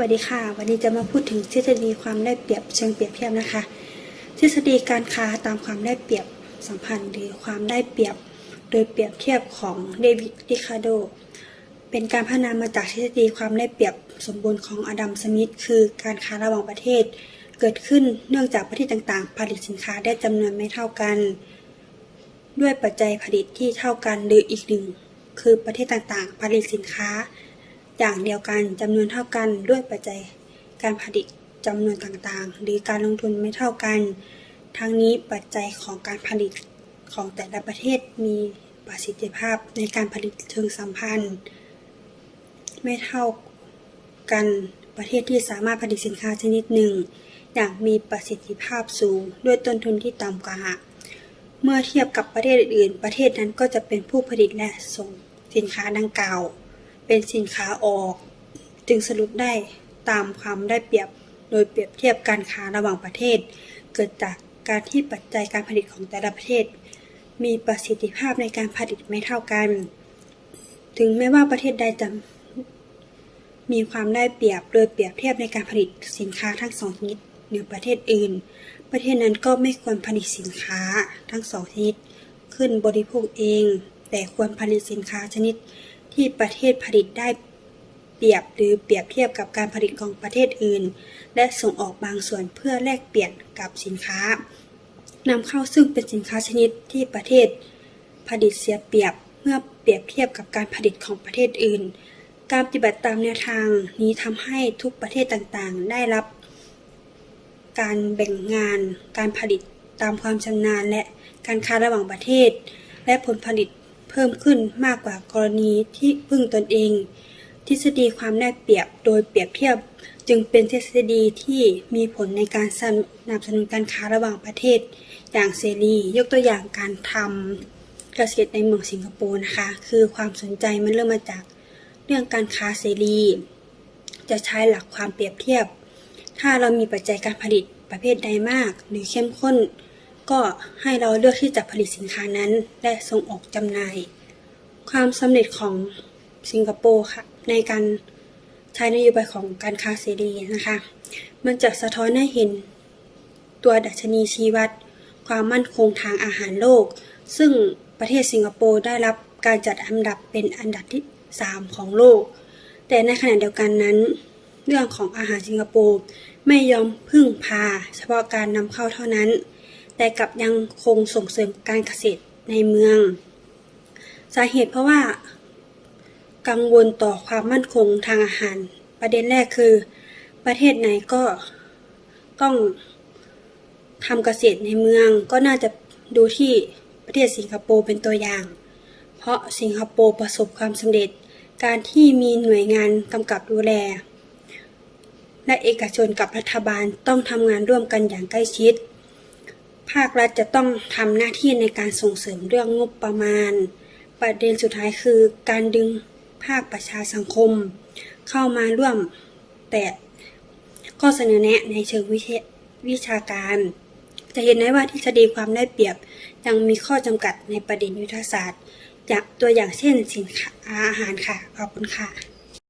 วัสดีค่ะ วันนี้จะมาพูดถึงทฤษฎีความได้เปรียบเชิงเปรียบเทียบนะคะ ทฤษฎีการค้าตามความได้เปรียบสัมพันธ์หรือความได้เปรียบ โดยเปรียบเทียบของเดวิดริคาโด เป็นการพัฒนามาจากทฤษฎีความได้เปรียบสมบูรณ์ของอดัมสมิธคือการค้าระหว่างประเทศ เกิดขึ้นเนื่องจากประเทศต่างๆ ผลิตสินค้าได้จำนวนไม่เท่ากัน ด้วยปัจจัยผลิตที่เท่ากันหรืออีกหนึ่งคือประเทศต่างๆ ผลิตสินค้า อย่างเดียวกันจำนวนเท่ากันด้วยปัจจัยการผลิตจำนวนต่างๆ หรือการลงทุนไม่เท่ากัน ทั้งนี้ปัจจัยของการผลิตของแต่ละประเทศมีประสิทธิภาพในการผลิตเชิงสัมพันธ์ ไม่เท่ากันประเทศที่สามารถผลิตสินค้าชนิดหนึ่ง อย่างมีประสิทธิภาพสูงด้วยต้นทุนที่ต่ำกว่า เมื่อเทียบกับประเทศอื่นประเทศนั้นก็จะเป็นผู้ผลิตและส่งสินค้าดังกล่าว เป็นสินค้าออก จึงสรุปได้ตามความได้เปรียบโดยเปรียบเทียบการค้าระหว่างประเทศ เกิดจากการที่ปัจจัยการผลิตของแต่ละประเทศ มีประสิทธิภาพในการผลิตไม่เท่ากัน ถึงแม้ว่าประเทศใดจะมีความได้เปรียบโดยเปรียบเทียบในการผลิตสินค้าทั้งสองชนิดเหนือประเทศอื่น ประเทศนั้นก็ไม่ควรผลิตสินค้าทั้งสองชนิด ขึ้นบริโภคเอง แต่ควรผลิตสินค้าชนิด ที่ประเทศผลิตได้เปรียบหรือเปรียบเทียบกับการผลิตของประเทศอื่น และส่งออกบางส่วนเพื่อแลกเปลี่ยนกับสินค้านำเข้าซึ่งเป็นสินค้าชนิดที่ประเทศผลิตเสียเปรียบเมื่อเปรียบเทียบกับการผลิตของประเทศอื่น การปฏิบัติตามแนวทางนี้ทำให้ทุกประเทศต่างๆ ได้รับ การแบ่งงาน การผลิตตามความชำนาญและการค้าระหว่างประเทศ และผลผลิต เพิ่มขึ้นมากกว่ากรณีที่พึ่งตนเอง ทฤษฎีความได้เปรียบโดยเปรียบเทียบ จึงเป็นทฤษฎีที่มีผลในการสนับสนุนการค้าระหว่างประเทศ อย่างเสรียกตัวอย่างการทำเกษตรในเมืองสิงคโปร์นะคะคือความสนใจมันเริ่มมาจากเรื่องการค้าเสรี จะใช้หลักความเปรียบเทียบ ถ้าเรามีปัจจัยการผลิตประเภทใดมาก หรือเข้มข้น ก็ให้เราเลือกที่จะผลิตสินค้านั้น และส่งออกจำหน่าย ความสำเร็จของสิงคโปร์ค่ะในการใช้นโยบายของการค้าเสรีนะคะ มันจะสะท้อนให้เห็นตัวดัชนีชี้วัด ความมั่นคงทางอาหารโลก ซึ่งประเทศสิงคโปร์ได้รับการจัดอันดับเป็นอันดับที่ 3 ของโลก แต่ในขณะเดียวกันนั้น เรื่องของอาหารสิงคโปร์ไม่ยอมพึ่งพา เฉพาะการนำเข้าเท่านั้น แต่กลับยังคงส่งเสริมการเกษตรในเมือง สาเหตุเพราะว่า กังวลต่อความมั่นคงทางอาหาร ประเด็นแรกคือ ประเทศไหนก็ต้องทำเกษตรในเมืองก็น่าจะดูที่ประเทศสิงคโปร์เป็นตัวอย่าง เพราะสิงคโปร์ประสบความสำเร็จการที่มีหน่วยงานกำกับดูแล และเอกชนกับรัฐบาลต้องทำงานร่วมกันอย่างใกล้ชิด ภาครัฐจะต้องทำหน้าที่ในการส่งเสริมเรื่องงบประมาณ ประเด็นสุดท้ายคือการดึงภาคประชาสังคม เข้ามาร่วมแต่ข้อเสนอแนะในเชิงวิวิชาการ จะเห็นได้ว่าทฤษฎีความได้เปรียบยังมีข้อจำกัดในประเด็นยุทธศาสตร์ จากตัวอย่างเช่นสินค้าอาหารค่ะ ขอบคุณค่ะ